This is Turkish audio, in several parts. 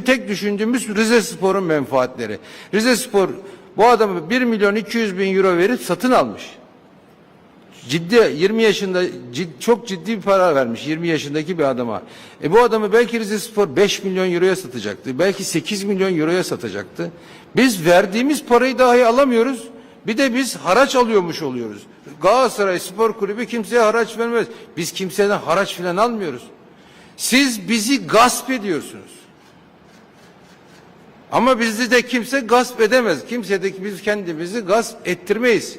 tek düşündüğümüz Rize Spor'un menfaatleri. Rize Spor bu adamı 1 milyon 200 bin euro verip satın almış. Ciddi 20 yaşında cid- çok ciddi bir para vermiş 20 yaşındaki bir adama. E bu adamı belki Rize Spor 5 milyon euroya satacaktı. Belki 8 milyon euroya satacaktı. Biz verdiğimiz parayı dahi alamıyoruz. Bir de biz haraç alıyormuş oluyoruz. Galatasaray Spor Kulübü kimseye haraç vermez. Biz kimseden haraç filan almıyoruz. Siz bizi gasp ediyorsunuz. Ama bizi de kimse gasp edemez. Kimse de biz kendimizi gasp ettirmeyiz.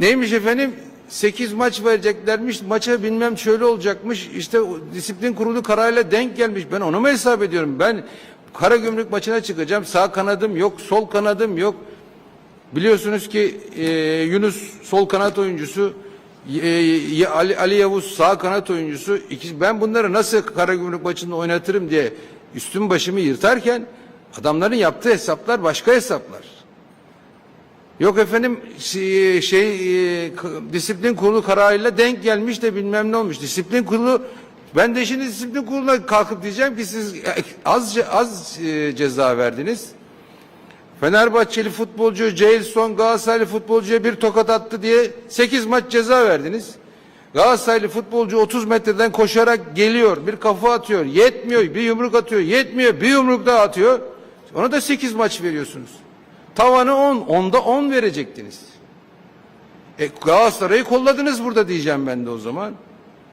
Neymiş efendim? 8 maç vereceklermiş. Maça bilmem şöyle olacakmış. İşte disiplin kurulu kararıyla denk gelmiş. Ben onu mu hesap ediyorum? Ben Karagümrük maçına çıkacağım. Sağ kanadım yok, sol kanadım yok. Biliyorsunuz ki e, Yunus sol kanat oyuncusu, e, Ali, Ali Yavuz sağ kanat oyuncusu. İki, ben bunları nasıl Karagümrük maçında oynatırım diye üstüm başımı yırtarken adamların yaptığı hesaplar başka hesaplar. Yok efendim şey, şey disiplin kurulu kararıyla denk gelmiş de bilmem ne olmuş. Disiplin kurulu ben de şimdi disiplin kuruluna kalkıp diyeceğim ki siz az az e, ceza verdiniz. Fenerbahçeli futbolcu Jailson Galatasaraylı futbolcuya bir tokat attı diye 8 maç ceza verdiniz. Galatasaraylı futbolcu 30 metreden koşarak geliyor, bir kafa atıyor, yetmiyor, bir yumruk atıyor, yetmiyor, bir yumruk daha atıyor. Ona da 8 maç veriyorsunuz. Tavanı 10, onda 10 verecektiniz. E, Galatasaray'ı kolladınız burada diyeceğim ben de o zaman.